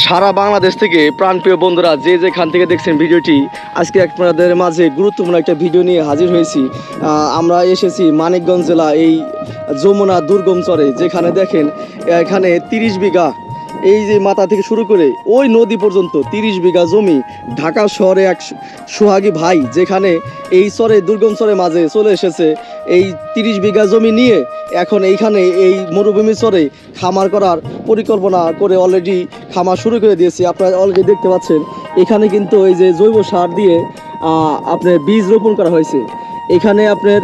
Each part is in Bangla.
সারা বাংলাদেশ থেকে প্রাণপ্রিয় বন্ধুরা যে যেখান থেকে দেখছেন ভিডিওটি, আজকে আপনাদের মাঝে গুরুত্বপূর্ণ একটা ভিডিও নিয়ে হাজির হয়েছি। আমরা এসেছি মানিকগঞ্জ জেলা এই যমুনা দুর্গম চরে, যেখানে দেখেন এখানে তিরিশ বিঘা এই যে মাথা থেকে শুরু করে ওই নদী পর্যন্ত, তিরিশ বিঘা জমি, ঢাকা শহরে এক সুহাগী ভাই, যেখানে এই চরে, দুর্গম চরের মাঝে চলে এসেছে, এই তিরিশ বিঘা জমি নিয়ে এখন এইখানে এই মরুভূমি চরে খামার করার পরিকল্পনা করে অলরেডি খামার শুরু করে দিয়েছে। আপনারা অলরেডি দেখতে পাচ্ছেন, এখানে কিন্তু এই যে জৈব সার দিয়ে আপনার বীজ রোপণ করা হয়েছে। এখানে আপনার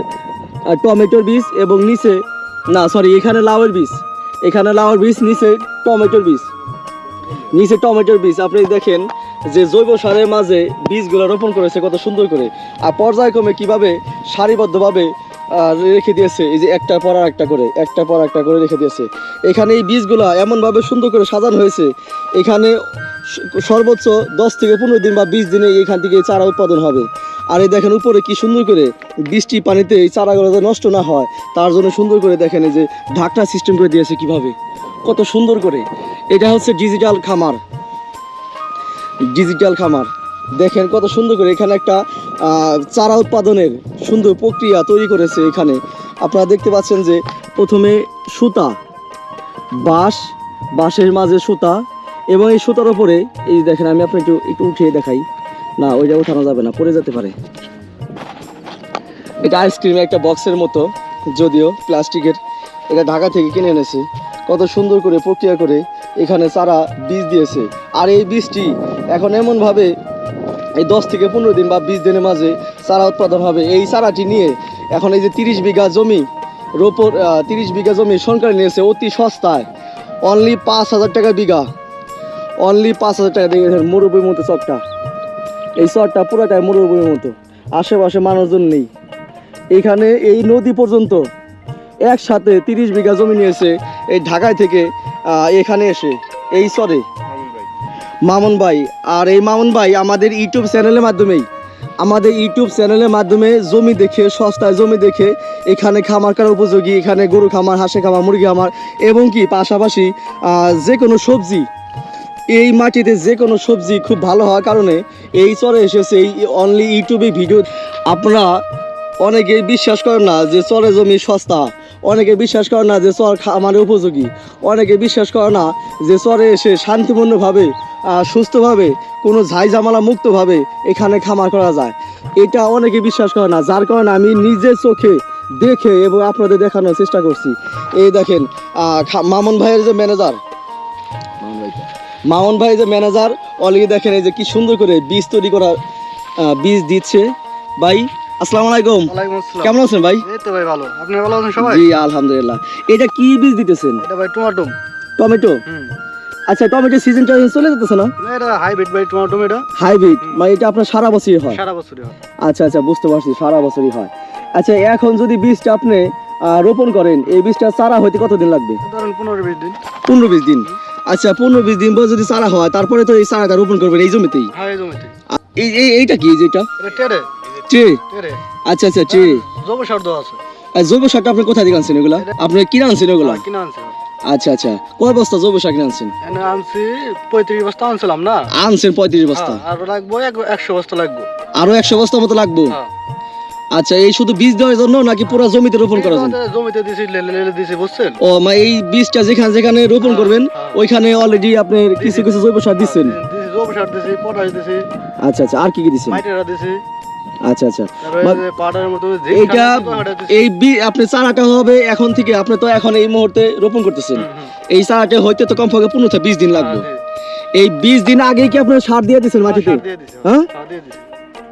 টমেটোর বীজ এবং নিচে, না সরি এখানে লাউয়ের বীজ। এখানে লাউয়ের বীজ, নিচে টমেটোর বীজ। নিচে টমেটোর বীজ। আপনি দেখেন যে জৈব সারের মাঝে বীজগুলো রোপণ করেছে কত সুন্দর করে। আর পর্যায়ক্রমে কীভাবে সারিবদ্ধভাবে রেখে দিয়েছে, এই যে একটা পর একটা করে, একটা পর একটা করে রেখে দিয়েছে। এখানে এই বীজগুলো এমনভাবে সুন্দর করে সাজানো হয়েছে, এখানে সর্বোচ্চ দশ থেকে পনেরো দিন বা বিশ দিনে এখান থেকে চারা উৎপাদন হবে। আর এই দেখেন উপরে কি সুন্দর করে বৃষ্টি পানিতে এই চারাগুলো নষ্ট না হয়, তার জন্য সুন্দর করে দেখেন এই যে ঢাকনা সিস্টেম করে দিয়েছে কীভাবে। কত সুন্দর করে। এটা হচ্ছে ডিজিটাল খামার। ডিজিটাল খামার। দেখেন কত সুন্দর করে এখানে একটা চারা উৎপাদনের সুন্দর প্রক্রিয়া তৈরি করেছে এখানে। আপনারা দেখতে পাচ্ছেন যে প্রথমে সুতা, বাঁশ, বাঁশের মাঝে সুতা এবং এই সুতার ওপরে এই দেখেন, আমি আপনাকে একটু একটু উঠিয়ে দেখাই। না, ওইটা উঠানো যাবে না, পড়ে যেতে পারে। এটা আইসক্রিমের একটা বক্সের মতো, যদিও প্লাস্টিকের, এটা ঢাকা থেকে কিনে এনেছে। কত সুন্দর করে প্রক্রিয়া করে এখানে চারা বীজ দিয়েছে। আর এই বীজটি এখন এমনভাবে এই দশ থেকে পনেরো দিন বা বিশ দিনের মাঝে চারা উৎপাদন হবে। এই চারাটি নিয়ে এখন এই যে তিরিশ বিঘা জমি রোপর তিরিশ বিঘা জমি সরকার নিয়েছে অতি সস্তায়। অনলি পাঁচ হাজার টাকা বিঘা। অনলি পাঁচ হাজার টাকা দিয়ে গেছেন মতো চরটা। এই চরটা পুরোটাই মরুভূমির মতো। আশেপাশে মানুষজন নেই। এখানে এই নদী পর্যন্ত একসাথে তিরিশ বিঘা জমি নিয়েছে। এই ঢাকায় থেকে এখানে এসে, এই চরে মামুন ভাই, আর এই মামুন ভাই আমাদের ইউটিউব চ্যানেলের মাধ্যমেই, আমাদের ইউটিউব চ্যানেলের মাধ্যমে জমি দেখে, সস্তায় জমি দেখে, এখানে খামার করা উপযোগী, এখানে গরু খামার হাঁসে খামার, মুরগি খামার, এবং কি পাশাপাশি যে কোনো সবজি, এই মাটিতে যে কোনো সবজি খুব ভালো হওয়ার কারণে এই চরে এসেছে, এই অনলি ইউটিউবে ভিডিও, আপনারা অনেকে বিশ্বাস করেন না যে চরে জমি সস্তা। অনেকে বিশ্বাস করে না যে চর খামারে উপযোগী। অনেকে বিশ্বাস করে না যে চরে এসে শান্তিপূর্ণভাবে সুস্থভাবে কোনো ঝাই ঝামেলা মুক্তভাবে এখানে খামার করা যায়। এটা অনেকে বিশ্বাস করে না যার কারণে আমি নিজের চোখে দেখে এবং আপনাদের দেখানোর চেষ্টা করছি। এই দেখেন মামুন ভাইয়ের যে ম্যানেজার মামুন ভাই যে ম্যানেজার অলরেডি দেখেন এই যে কি সুন্দর করে বীজ তৈরি আহ, বীজ দিচ্ছে। ভাই আসসালামু আলাইকুম। কেমন আছেন ভাই? এই তো ভাই ভালো। আপনি ভালো আছেন সবাই? জি আলহামদুলিল্লাহ। এটা কি বীজ দিতেছেন? এটা ভাই টমেটো? টমেটো আচ্ছা টমেটো সিজনটা চলে যেতেছে না? না এটা হাইব্রিড ভাই টমেটো এটা হাইব্রিড মানে এটা আপনার সারা বছরই হয়? সারা বছরই হয়। আচ্ছা আচ্ছা বুঝতে পারছি সারা বছরই হয়। আচ্ছা এখন যদি বীজটা আপনি রোপণ করেন এই বীজটা চারা হইতে কতদিন লাগবে? ধরেন পনেরো বিশ দিন। পনেরো বিশ দিন। আচ্ছা পনেরো বিশ দিন পর যদি চারা হয় তারপরে তো এই চারাটা রোপণ করবেন এই জমিতেই? হ্যাঁ এই এই এইটা কি এটা? টেরে? আচ্ছা আচ্ছা ট্রে। জব সার দেওয়া আছে। আর জৈব সারটা আপনি কোথা থেকে আনছেন এগুলা? আপনি কিনে আনছেন এগুলা? হ্যাঁ, কিনে আনছি আচ্ছা আচ্ছা। কয় বস্তা জৈব সার কিনে আনছেন? এনে আনছি পঁয়ত্রিশ বস্তা আনছিলাম না? আনছেন পঁয়ত্রিশ বস্তা? হ্যাঁ, আর লাগবো এক- একশো বস্তা লাগবো। আরও একশো বস্তা মতো লাগবো? হ্যাঁ। আচ্ছা এই শুধু বীজ দেওয়ার জন্য নাকি পুরো জমিতে রোপণ করার জন্য? জমিতে- দিছি লেলে দিছি বুঝছেন? ও মানে এই বীজটা যেখানে যেখানে রোপণ করবেন হ্যাঁ। ওইখানে অলরেডি আপনি কিছু কিছু জৈব সার দিচ্ছেন। জব সার দিছি পটাশ দিছি। আচ্ছা আচ্ছা। আর কি কি দিচ্ছেন? মাইটেরা দিছি। আচ্ছা আচ্ছা। এই এইটা আপনি চারাটা হবে এখন থেকে আপনি তো এখন এই মুহূর্তে রোপণ করতেছেন। এই চারাটা হইতে তো কমপক্ষে পনেরো থেকে বিশ দিন লাগবে। হ্যাঁ, এই বিশ দিন আগে কি আপনার সার দিয়ে দিচ্ছেন মাটিতে? হ্যাঁ? দিয়ে দিছি।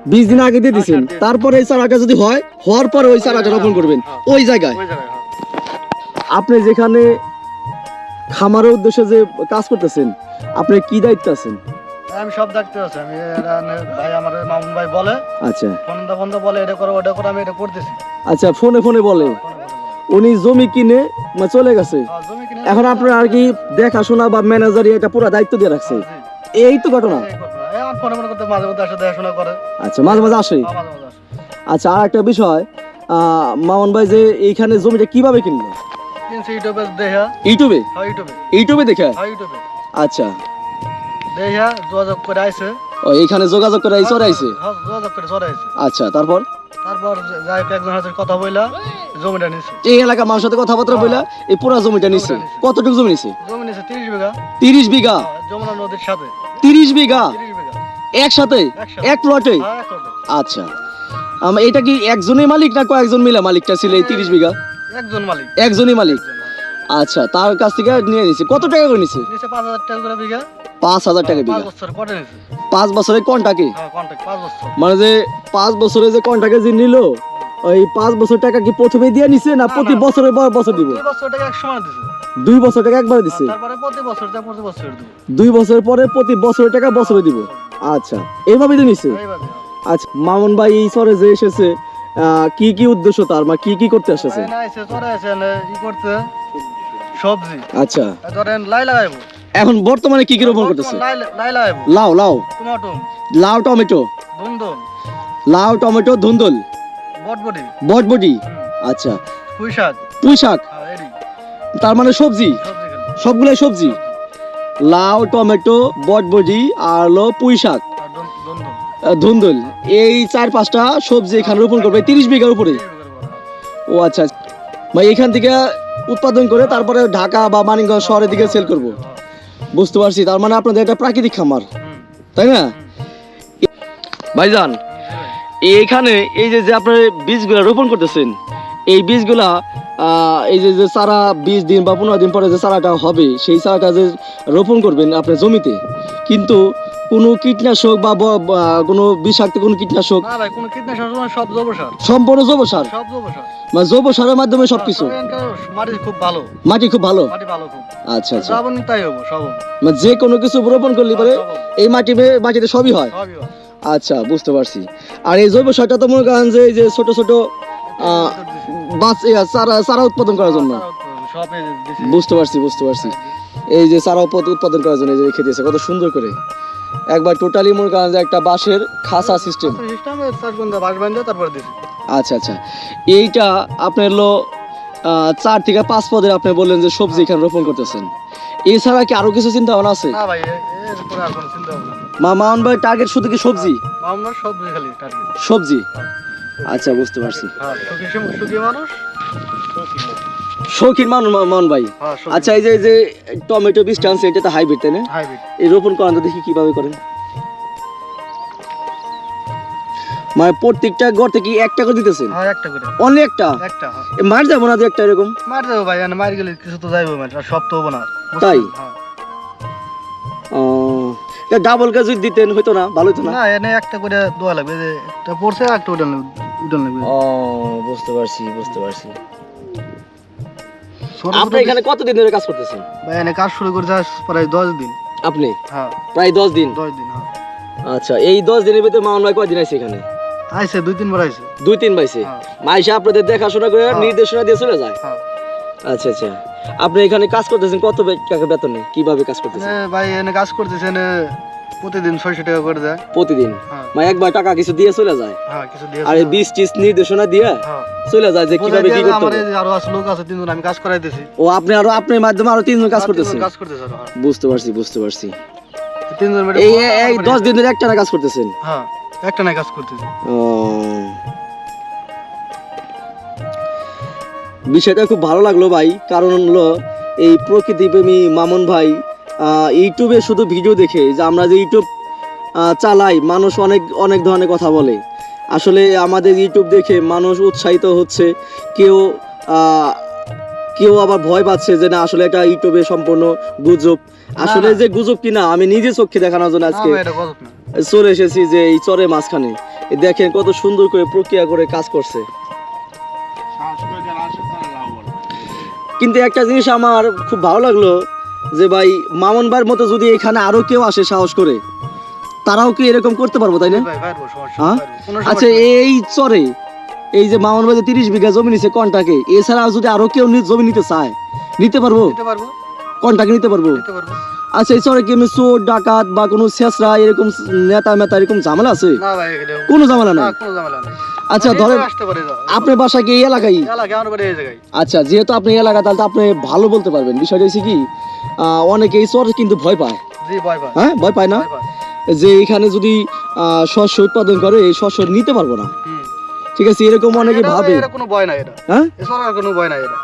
বিশ দিন আগে দিয়ে হ্যাঁ, দিচ্ছেন তারপরে এই চারাটা যদি হয় হওয়ার পরে ওই চারাটা রোপণ করবেন। হ্যাঁ। ওই জায়গায় হ্যাঁ। আপনি যেখানে খামারের উদ্দেশ্যে যে কাজ করতেছেন আপনি কি দায়িত্ব আছেন? আমি সব দেখতে আছি। আমি এরা ভাই আমার মামুন ভাই বলে আচ্ছা। ফোনদা ফোনদা বলে এটা করো ওটা করো আমি এটা করতেছি। আচ্ছা ফোনে ফোনে বলে। ফোনে ফোনে। উনি জমি কিনে চলে গেছে। হ্যাঁ, এখন আপনার আর কি দেখাশোনা বা ম্যানেজারি এটা পুরো দায়িত্ব দিয়ে রাখছে? হ্যাঁ, এই তো ঘটনা? ফোনে ফোনে আচ্ছা মাঝে মাঝে আসে? হ্যাঁ, আচ্ছা আর একটা বিষয় আহ, মামুন ভাই যে এইখানে জমিটা কীভাবে কিনলো? ইউটিউবে ইউটিউবে? হ্যাঁ ইউটিউবে। দেখে? হ্যাঁ আচ্ছা। দেখা যোগাযোগ করে আইছে। ও এইখানে যোগাযোগ করে আইছে? হ্যাঁ, যোগাযোগ করে চলে আইছে। আচ্ছা তারপর? তারপর যাই একজনের সাথে কথা বইলা জমিটা নিছে। এই এলাকা মানুষের সাথে কথাবার্তা বইলা এই পুরা জমিটা নিছে। কতটুকু জমি নিছে? জমি নিছে তিরিশ বিঘা। তিরিশ বিঘা? যমুনা নদীর সাথে। তিরিশ বিঘা? তিরিশ বিঘা। একসাথে? একসাথে। এক প্লটে এক লটে। আচ্ছা। এটা কি একজনই মালিক না কয়েকজন মিলে মালিকটা ছিল এই তিরিশ বিঘা? একজন মালিক। একজনই মালিক। আচ্ছা তার কাছ থেকে নিয়ে নিছে। কত টাকা করে নিছে? টাকা করে বিঘা। পাঁচ হাজার টাকা পাঁচ বিঘা। পাঁচ বছরের কন্টাকে? হ্যাঁ মানে যে পাঁচ বছরে যে কন্টাকে যে নিল ওই পাঁচ বছর টাকা কি প্রথমে দিয়ে নিছে না প্রতি বছরে বছর দিব? দুই বছর টাকা একবার দিছে? দুই বছর পরে প্রতি বছরের টাকা বছরে দিব? আচ্ছা এইভাবে দিয়ে নিছে? আচ্ছা মামুন ভাই এই সরে যে এসেছে আহ, কি কি উদ্দেশ্য তার? মা কি কি করতে এসেছে? সবজি। আচ্ছা। ধরেন লাই লাগাইবো। এখন বর্তমানে কি কি রোপণ করতেছে? লাউ লাউ। টমেটো। লাউ টমেটো। ধুন্দল। লাউ টমেটো ধুন্দল। বটবটি। আচ্ছা। পুঁই শাক। হ্যাঁ, তার মানে সবজি? সবগুলাই সবজি? লাউ টমেটো বটবটি আর হলো পুঁই শাক। ধুন্দল। এই চার পাঁচটা সবজি এখানে রোপণ করবে তিরিশ বিঘার উপরে। বড়। ও আচ্ছা। ভাই এখান থেকে উৎপাদন করে তারপরে ঢাকা বা মানিকগঞ্জ শহরের দিকে সেল করব। হ্যাঁ। বুঝতে পারছি তার মানে আপনাদের একটা প্রাকৃতিক খামার তাই না? ভাইজান এইখানে এই যে যে আপনার বীজগুলা রোপণ করতেছেন এই বীজগুলা এই যে যে চারা বিশ দিন বা পনেরো দিন পরে যে চারাটা হবে সেই চারাটা যে রোপণ করবেন আপনার জমিতে কিন্তু কোনো কীটনাশক বা কোনো বিষাক্ত কোনো কীটনাশক কোনো কীটনাশক সব জৈব সার। সম্পূর্ণ জৈব সার? সব জৈব সার। মানে জৈব সারের মাধ্যমে সবকিছু? মাটি খুব ভালো। মাটি খুব ভালো? মাটি ভালো খুব। আচ্ছা আচ্ছা। যাবন তাই হব সব হব। মানে যে কোনো কিছু রোপণ করলে পরে এই মাটি মাটিতে সবই হয়? সবই হব। আচ্ছা বুঝতে পারছি। আর এই জৈব সারটা তো মনে করেন যে এই যে ছোট ছোট আহ, বাস ইয়া, চারা চারা উৎপাদন করার জন্য। সব এই দিছি। বুঝতে পারছি বুঝতে পারছি। এই যে চারা উৎপাদ- উৎপাদন করার জন্য এই যে রেখে দিয়েছে কত সুন্দর করে। একবার টোটালি মনে করেন যে একটা বাঁশের খাসা সিস্টেম আচ্ছা, চাষ বন্ধ, বাঁশ বাঁধে তারপরে দিছি। আচ্ছা আচ্ছা। এইটা আপনার হলো চার থেকে পাঁচ পদের আপনি বললেন যে সবজি এখানে রোপণ করতেছেন। এছাড়া কি আরও কিছু চিন্তা ভাবনা আছে? না ভাই এ- এরপরে আর কোনো চিন্তা ভাবনা মা মাউন ভাই টার্গেট শুধু কি সবজি? সবজি খালি টার্গেট। সবজি? হ্যাঁ। আচ্ছা বুঝতে পারছি। হ্যাঁ, সুখী সম- মানুষ শৌখিন মানুষ। মাউন ভাই। হ্যাঁ, আচ্ছা এই যে টমেটো বীজটা আনছে এটা তো হাইব্রিড তাই না? এই রোপণ করান দেখি কীভাবে করেন? মানে প্রত্যেকটা গড় থেকে একটা করে দিতেছেন? হ্যাঁ একটা করে। অনলি একটা একটা হ্যাঁ। এ মার যাব না দু একটা এরকম? মার দেবো ভাই এনে মার গেলে কিছু তো যাইবো মানে সব তো হব না। তাই? হ্যাঁ। ডাবল কাজ যদি দিতেন হইতো না ভালো হতো না? না এনে একটা করে দোয়া লাগবে যে একটা পড়ছে আর একটা উঠান লাগবে উঠান লাগবে। ও বুঝতে পারছি বুঝতে পারছি। ছোট আপনি এখানে কতদিন ধরে কাজ করতেছেন? ভাই এনে কাজ শুরু করে যাস প্রায় দশ দিন। আপনি? হ্যাঁ। প্রায় দশ দিন? দশ দিন হ্যাঁ। আচ্ছা এই দশ দিনের ভিতরে মামুন ভাই কয়দিন আছে এখানে? আইসে দুই তিনবার আইসে দুই তিন বাইছে? হ্যাঁ। আপনাদের দেখাশোনা করে হ্যাঁ। নির্দেশনা দিয়ে চলে যায়? হ্যাঁ। আচ্ছা আচ্ছা। আপনি এখানে কাজ করতেছেন কত টাকা বেতনে কীভাবে কাজ করতেছেন? ভাই এনে কাজ করতেছে এনে প্রতিদিন ছয়শো টাকা করে দেয়। প্রতিদিন? মানে একবার টাকা কিছু দিয়ে চলে যায়? আর এই বিশ টিস নির্দেশনা দিয়ে চলে যায় যে কীভাবে কি করতে হবে? আরও আছে লোক আছে তিনজন আমি কাজ করাইতেছি। ও আপনি আরও আপনার মাধ্যমে আরও তিনজন কাজ করতেছেন? কাজ করতেছে। বুঝতে পারছি বুঝতে পারছি। তিনজন এই বসে এই তারপরে- দশ দিন ধরে একটা কাজ করতেছেন? হ্যাঁ। একটা নাই কাজ করতেছি। বিষয়টা খুব ভালো লাগল ভাই, কারণ হলো এই প্রকৃতি প্রেমী মামুন ভাই ইউটিউবে শুধু ভিডিও দেখে যে আমরা যে ইউটিউব চালাই, মানুষ অনেক অনেক ধরনের কথা বলে। আসলে আমাদের ইউটিউব দেখে মানুষ উৎসাহিত হচ্ছে, কেউ কেউ আবার ভয় পাচ্ছে যে না, আসলে এটা ইউটিউবে সম্পূর্ণ গুজব। আসলে যে গুজব কিনা আমি নিজে চোখে দেখানোর জন্য আজকে চলে এসেছি যে এই চরের মাঝখানে। দেখেন কত সুন্দর করে প্রক্রিয়া করে কাজ করছে। কিন্তু একটা জিনিস আমার খুব ভালো লাগল যে ভাই মামুন ভাইয়ের মতো যদি এখানে আরও কেউ আসে সাহস করে তারাও কি এরকম করতে পারব তাই না? হ্যাঁ? আচ্ছা এই চরে এই যে মামুন ভাই তিরিশ বিঘা জমি নিছে কন্টাকে এছাড়া যদি আরও কেউ জমি নিতে চায় নিতে পারব? নিতে পারব। কন্টাকে নিতে পারব? আচ্ছা এই চরে কি এমনি চোর ডাকাত বা কোনো শেষরা এরকম নেতা মেতা এরকম ঝামেলা আছে? না কোনো ঝামেলা না নাই। আচ্ছা ধরেন। আপনার বাসা কি এই এলাকায়? আচ্ছা যেহেতু আপনি এই এলাকা তাহলে আপনি ভালো বলতে পারবেন। বিষয়টা হচ্ছে কি অনেকে এই চর কিন্তু ভয় পায়। ভয় পায়। হ্যাঁ ভয় পায় না? যে এখানে যদি শস্য উৎপাদন করে এই শস্য নিতে পারব না। ঠিক আছে এরকম অনেকে ভাবে। কোনো ভয় নাই এটা। হ্যাঁ? কোনো ভয় নাই এটা।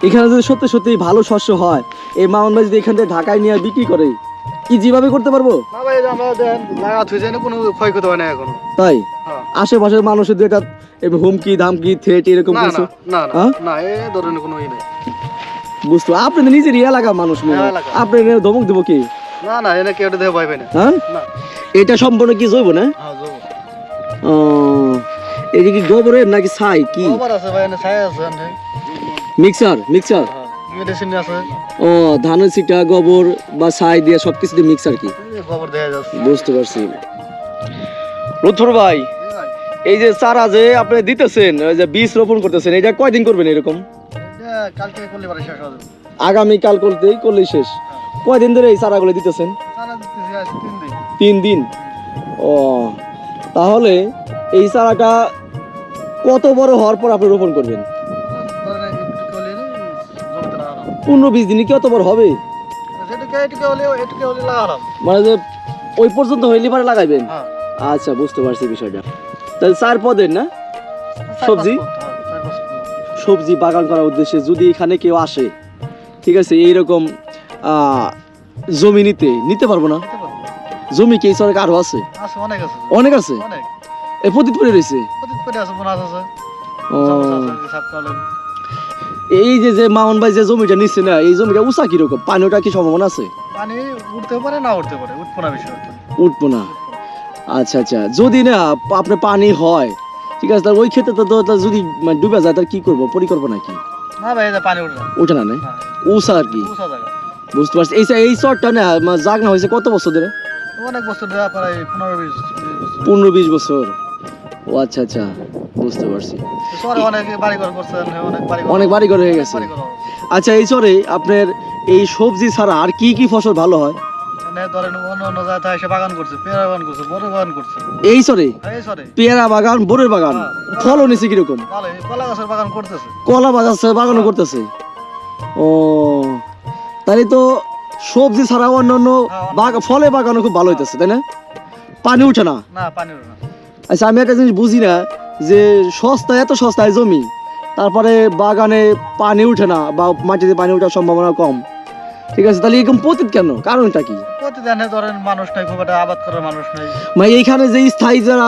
এখানে যদি সত্যি সত্যি ভালো শস্য হয় এই মামুন ভাই যদি এখান থেকে ঢাকায় নিয়ে বিক্রি করে কি যেভাবে করতে পারব? না ভাই এটা আমরা দেন লাগা থুই না কোনো ক্ষয়ক্ষতি হয় না এখনও। তাই? হ্যাঁ। আশেপাশের মানুষের দিয়ে এটা হুমকি ধামকি থ্রেট এরকম না কিছু? না না না হ্যাঁ? এ ধরনের কোনো ই নেই। বুঝতে আপনি তো নিজের এলাকার মানুষ মনে আপনি ধমক দেবো কি? না না এনে কেউ দেখে ভয় না। হ্যাঁ? এটা সম্পূর্ণ কি জৈব না? হ্যাঁ ও, এটা কি গোবরের নাকি ছাই কি? আছে ভাই ছাই আছে মিক্সার মিক্সার মেডিসিন আছে। ও ধানের সিটা গোবর বা ছাই দিয়ে সবকিছু দিয়ে মিক্সার কি? যাচ্ছে। বুঝতে পারছি। রুথুর ভাই এই যে চারা যে আপনি দিতেছেন ওই যে বীজ রোপণ করতেছেন এটা কয়দিন করবেন এরকম? এটা কালকে করলে পারে শেষ হবে। আগামী কাল করতেই করলেই শেষ। কয়দিন ধরে এই চারাগুলো দিতেছেন? সারা দিতেছি আজ তিন দিন। তিন দিন? ও তাহলে এই চারাটা কত বড় হওয়ার পর আপনি রোপণ করবেন? পনেরো বিশ দিনে কত বড় হবে? লাগালাম। মানে যে ওই পর্যন্ত হইলে পরে লাগাইবেন? হ্যাঁ। আচ্ছা বুঝতে পারছি বিষয়টা। তাহলে চার পদের না? সবজি? হ্যাঁ। সবজি বাগান করার উদ্দেশ্যে যদি এখানে কেউ আসে ঠিক আছে এইরকম জমি নিতে নিতে পারব না? জমি কি সরকার আরও আছে? অনেক আছে। অনেক আছে? এ পতিত পড়ে রয়েছে? ও, এই যে যে মামুন ভাই যে জমিটা নিচ্ছে না এই জমিটা উঁচা কীরকম? পানিটা কি সম্ভাবনা আছে? পানি উঠতে পারে না উঠতে পারে উঠবো না বিষয় উঠবো না। আচ্ছা আচ্ছা যদি না আপনার পানি হয় ঠিক আছে তাহলে ওই ক্ষেত্রে তো যদি মানে ডুবে যায় তাহলে কি করব? পরিকল্পনা কি? না ভাই যে পানি উঠে না ওঠে না না হ্যাঁ, উষা আর কি? উঁচা জায়গা। বুঝতে পারছি। এই এই চরটা না মানে জাগ না হয়েছে কত বছর ধরে? অনেক বছর দেওয়া প্রায় পনেরো বিশ পনেরো বিশ বছর। ও আচ্ছা আচ্ছা বুঝতে পারছি। অনেক বাড়ি ঘর করছেন অনেক বাড়ি ঘর- অনেক বাড়ি ঘর হয়ে গেছে। আচ্ছা এই চরে আপনার এই সবজি ছাড়া আর কি কি ফসল ভালো হয়? এই সরে পেয়ারা বাগান বরের বাগান হ্যাঁ। নিছে কীরকম? কলা গাছের বাগানও করতেছে? ও তাহলে তো সবজি ছাড়া অন্যান্য হ্যাঁ, ফলে বাগানও খুব ভালো হইতেছে তাই না? পানি উঠে না পানি উঠে না। আচ্ছা আমি একটা জিনিস বুঝি না যে সস্তা এত সস্তায় জমি তারপরে বাগানে পানি উঠে না বা মাটিতে পানি ওঠার সম্ভাবনা কম। ঠিক আছে তাহলে এরকম পতিত কেন? কারণটা কি? প্রতিদিনে ধরেন মানুষ নাই খুব একটা আবাদ করার মানুষ নাই। মানে এইখানে যে স্থায়ী যারা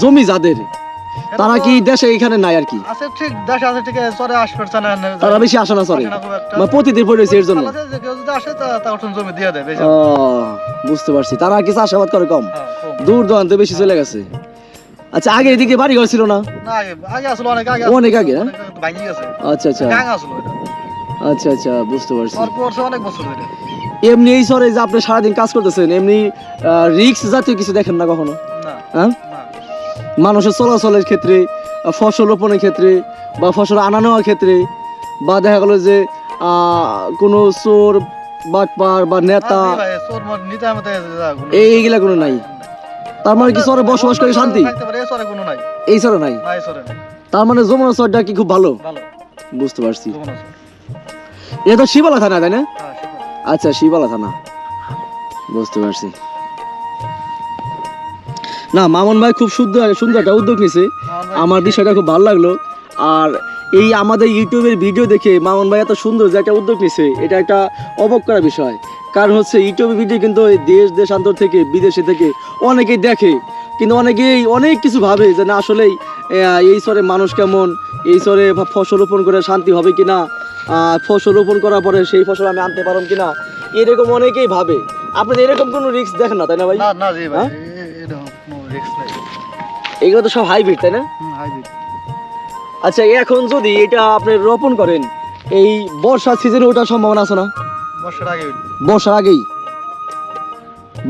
জমি যাদের তারা কি দেশে এইখানে নাই আর কি? আছে ঠিক দেশে আছে ঠিক চরে আসবে তারা বেশি আসে না খুব মানে প্রতিদিন পড়েছে এর জন্য? জমি দিয়ে বুঝতে পারছি। তারা কি চাষাবাদ করে কম? হ্যাঁ, কম। দূর দূরান্তে বেশি চলে গেছে। আচ্ছা আগে এদিকে বাড়ি ঘর ছিল না? না আগে আগে আসলো অনেক আগে অনেক আগে, হ্যাঁ? ভাঙি গেছে। আচ্ছা আচ্ছা। গাং আসলো আচ্ছা আচ্ছা বুঝতে পারছি। অনেক বছর ধরে। এমনি এই সরে যে আপনি সারাদিন কাজ করতেছেন এমনি রিক্স জাতীয় কিছু দেখেন না কখনো? হ্যাঁ? মানুষের চলাচলের ক্ষেত্রে ফসল রোপণের ক্ষেত্রে বা ফসল আনা নেওয়ার ক্ষেত্রে বা দেখা গেলো যে আহ, কোনো চোর বাটপার বা নেতা না, জি ভাই, চোর মোর নিতে আমাতে যা কোনো- এই এইগুলা কোনো নাই। তার মানে কি চরে বসবাস করে শান্তি? এই চরে নাই। তার মানে যমুনা চরটা কি খুব ভালো? ভালো। বুঝতে পারছি। এটা তো শিবালা থানা তাই না? হ্যাঁ, আচ্ছা শিবালা থানা। বুঝতে পারছি। না মামুন ভাই খুব সুন্দর সুন্দর একটা উদ্যোগ নিছে। আমার বিষয়টা খুব ভালো লাগল। আর এই আমাদের ইউটিউবের ভিডিও দেখে মামুন ভাই এত সুন্দর যে একটা উদ্যোগ নিছে এটা একটা অবাক করা বিষয়। কারণ হচ্ছে ইউটিউবের ভিডিও কিন্তু দেশ দেশান্তর থেকে বিদেশে থেকে অনেকেই দেখে। কিন্তু অনেকেই অনেক কিছু ভাবে যে না আসলেই এই স্তরে মানুষ কেমন এই স্তরে ফ- ফসল রোপণ করে শান্তি হবে কিনা আহ, ফসল রোপণ করার পরে সেই ফসল আমি আনতে পারব কিনা এরকম অনেকেই ভাবে। আপনাদের এরকম কোনো রিস্ক দেখেন না তাই না ভাই? না না হ্যাঁ? এগুলো তো সব হাইব্রিড তাই না? আচ্ছা এখন যদি এটা আপনি রোপণ করেন এই বর্ষা সিজনে ওঠার সম্ভাবনা আছে না? বর্ষার আগে আগেই।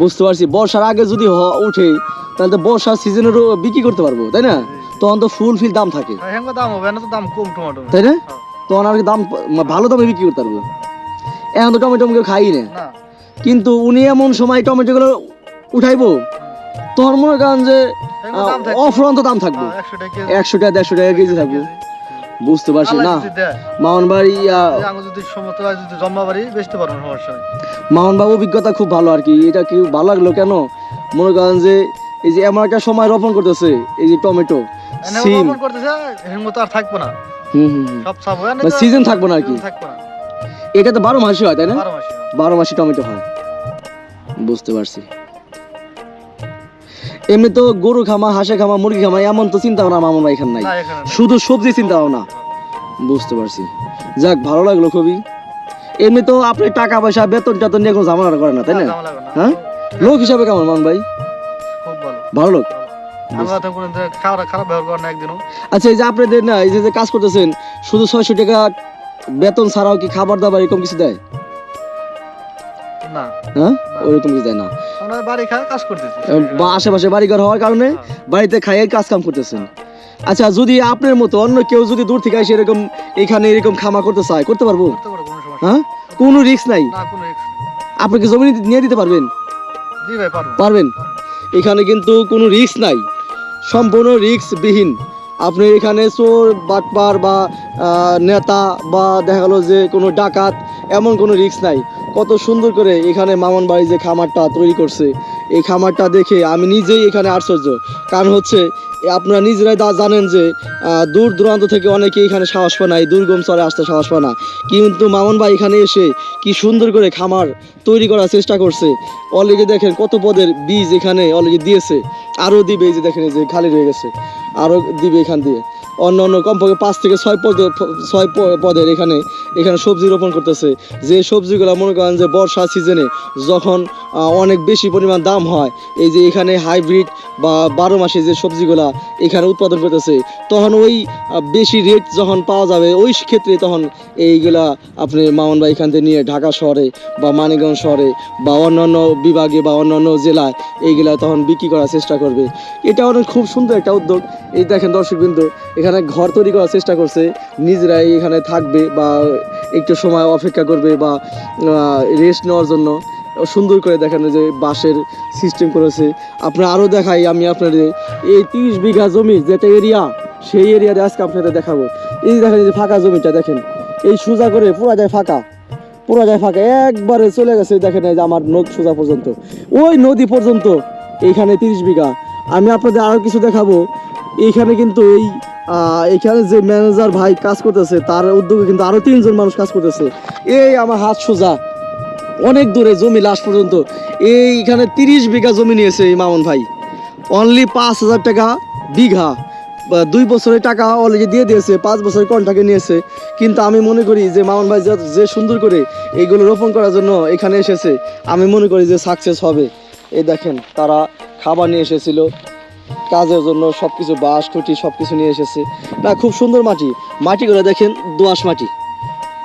বুঝতে পারছি বর্ষার আগে যদি উঠে তাহলে তো বর্ষার সিজনেরও বিক্রি করতে পারব তাই না? তখন তো ফুল ফিল দাম থাকে। হ্যাঁ, দাম হবে না তো দাম কম টমেটো তাই না? হ্যাঁ। তখন আর দাম ভালো দামে বিক্রি করতে পারব। এখন তো টমেটো কেউ খাই না। কিন্তু উনি এমন সময় টমেটো গুলো উঠাইবো তখন মনে করেন যে হেঙ্গো দাম থাকবে। হ্যাঁ, একশো টাকা দেড়শো টাকা কেজি থাকবে। বুঝতে পারছি না। যদি দেয়। মামন বাড়ি আহ, এই আঙ্গুর যদি হয় বেচতে পারব সমস্যা অভিজ্ঞতা খুব ভালো আর কি। এটা কি ভালো লাগল কেন? মনে করেন যে এই যে এমন একটা সময় রোপণ করতেছে এই যে টমেটো। সিম। রোপণ করতেছে এর মতো আর থাকব না। হুম হুম হুম। সব সব হয় মানে থাকব না আর কি? থাকব না। এটা তো বারো মাসই হয় তাই না? বারো মাসে বারো মাসি টমেটো হয়। বুঝতে পারছি। এমনি তো গরু খামা হাঁসে খামা মুরগি খামা এমন তো চিন্তা ভাবনা মামুন ভাই এখানে নাই। শুধু সবজি চিন্তা ভাবনা। বুঝতে পারছি। যাক ভালো লাগল খুবই। এমনি তো আপনি টাকা পয়সা বেতন টেতন নিয়ে কোনো ঝামেলা করেন না তাই না। হ্যাঁ? লোক হিসাবে কেমন মামুন ভাই? ভালো। লোক? আচ্ছা এই যে আপনাদের না এই যে যে কাজ করতেছেন শুধু ছয়শো টাকা বেতন ছাড়াও কি খাবার দাবার এরকম কিছু দেয়? না। হ্যাঁ? ওইরকম কিছু দেয় না। আমরা বাড়ি খায় কাজ করতেছি। বা আশেপাশে বাড়িঘর হওয়ার কারণে বাড়িতে খাইয়ে কাজ কাম করতেছেন। আচ্ছা যদি আপনার মতো অন্য কেউ যদি দূর থেকে এসে এরকম এখানে এরকম খামা করতে চায় করতে পারব? হ্যাঁ? কোনো রিস্ক নাই। আপনি কি জমি নিয়ে দিতে পারবেন? পারবেন? এখানে কিন্তু কোনো রিস্ক নাই। সম্পূর্ণ রিস্ক বিহীন আপনি এখানে চোর বাটপার বা নেতা বা দেখা গেল যে কোনো ডাকাত এমন কোনো রিস্ক নাই। কত সুন্দর করে এখানে মামন বাড়ি যে খামারটা তৈরি করছে, এই খামারটা দেখে আমি নিজেই এখানে আশ্চর্য। কারণ হচ্ছে আপনারা নিজেরাই দা জানেন যে দূর দূরান্ত থেকে অনেকে এখানে সাহস পায় না, এই দুর্গম চরে আসতে সাহস পায় না। কিন্তু মামন ভাই এখানে এসে কি সুন্দর করে খামার তৈরি করার চেষ্টা করছে। অলরেডি দেখেন কত পদের বীজ এখানে অলরেডি দিয়েছে। আরও দিবে এই যে দেখেন যে খালি রয়ে গেছে। আরও দিবে এখান দিয়ে। অন্য অন্য কমপক্ষে পাঁচ থেকে ছয় পদ ছয় পদের এখানে এখানে সবজি রোপণ করতেছে। যে সবজিগুলো মনে করেন যে বর্ষা সিজনে যখন অনেক বেশি পরিমাণ দাম হয়, এই যে এখানে হাইব্রিড বা বারো মাসে যে সবজিগুলা এখানে উৎপাদন করতেছে, তখন ওই বেশি রেট যখন পাওয়া যাবে, ওই ক্ষেত্রে তখন এইগুলা আপনি মামন ভাই এখান থেকে নিয়ে ঢাকা শহরে বা মানিকগঞ্জ শহরে বা অন্যান্য বিভাগে বা অন্যান্য জেলায় এইগুলা তখন বিক্রি করার চেষ্টা করবে। এটা অনেক খুব সুন্দর একটা উদ্যোগ। এই দেখেন দর্শকবৃন্দ, এখানে ঘর তৈরি করার চেষ্টা করছে, নিজেরাই এখানে থাকবে বা একটু সময় অপেক্ষা করবে বা রেস্ট নেওয়ার জন্য সুন্দর করে দেখেন যে বাঁশের সিস্টেম করেছে। আপনার আরও দেখাই, আমি আপনাদের এই তিরিশ বিঘা জমি, যেটা এরিয়া সেই এরিয়াতে আজকে আপনাদের দেখাবো। এই দেখেন যে ফাঁকা জমিটা, দেখেন। এই সোজা করে পুরা যায় ফাঁকা। পুরা যায় ফাঁকা। একবারে চলে গেছে, দেখেন এই যে আমার নদ সোজা পর্যন্ত। ওই নদী পর্যন্ত এইখানে তিরিশ বিঘা। আমি আপনাদের আরও কিছু দেখাবো। এইখানে কিন্তু এই এখানে যে ম্যানেজার ভাই কাজ করতেছে, তার উদ্যোগে কিন্তু আরও তিনজন মানুষ কাজ করতেছে। এই আমার হাত সোজা। অনেক দূরে জমি লাশ পর্যন্ত। এইখানে তিরিশ বিঘা জমি নিয়েছে এই মামুন ভাই। অনলি পাঁচ হাজার টাকা বিঘা। দুই বছরের টাকা অলরেডি দিয়ে দিয়েছে, পাঁচ বছরের কন্ট্রাক্টে নিয়েছে। কিন্তু আমি মনে করি যে মামুন ভাই যে সুন্দর করে এইগুলো রোপণ করার জন্য এখানে এসেছে, আমি মনে করি যে সাকসেস হবে। এই দেখেন, তারা খাবার নিয়ে এসেছিল। কাজের জন্য সব কিছু বাঁশ, খুঁটি সব কিছু নিয়ে এসেছে। না, খুব সুন্দর মাটি। মাটিগুলো দেখেন দোআঁশ মাটি।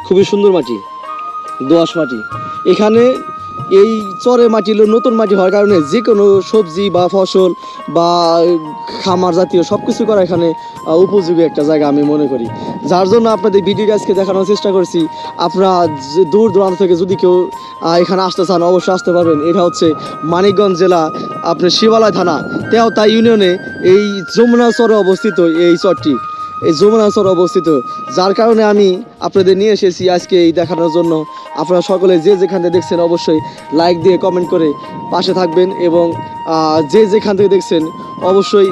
খুবই সুন্দর মাটি। দোআঁশ মাটি। এখানে এই চরে মাটি নতুন মাটি হওয়ার কারণে যে কোনো সবজি বা ফসল বা খামার জাতীয় সব কিছু করা এখানে উপযোগী একটা জায়গা আমি মনে করি। যার জন্য আপনাদের ভিডিও আজকে দেখানোর চেষ্টা করছি। আপনারা দূর দূরান্ত থেকে যদি কেউ এখানে আসতে চান, অবশ্যই আসতে পারবেন। এটা হচ্ছে মানিকগঞ্জ জেলা, আপনার শিবালয় থানা, তেহতা ইউনিয়নে এই যমুনা চরে অবস্থিত এই চরটি। এই যমুনা চর অবস্থিত। যার কারণে আমি আপনাদের নিয়ে এসেছি আজকে এই দেখানোর জন্য। আপনারা সকলে যে যেখান থেকে দেখছেন অবশ্যই লাইক দিয়ে কমেন্ট করে পাশে থাকবেন এবং যে যেখান থেকে দেখছেন অবশ্যই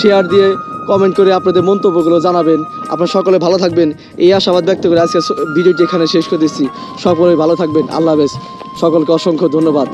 শেয়ার দিয়ে কমেন্ট করে আপনাদের মন্তব্যগুলো জানাবেন। আপনারা সকলে ভালো থাকবেন। এই আশাবাদ ব্যক্ত করে আজকে ভিডিওটি এখানে শেষ করে দিচ্ছি। সকলে ভালো থাকবেন। আল্লাহ হাফেজ। সকলকে অসংখ্য ধন্যবাদ।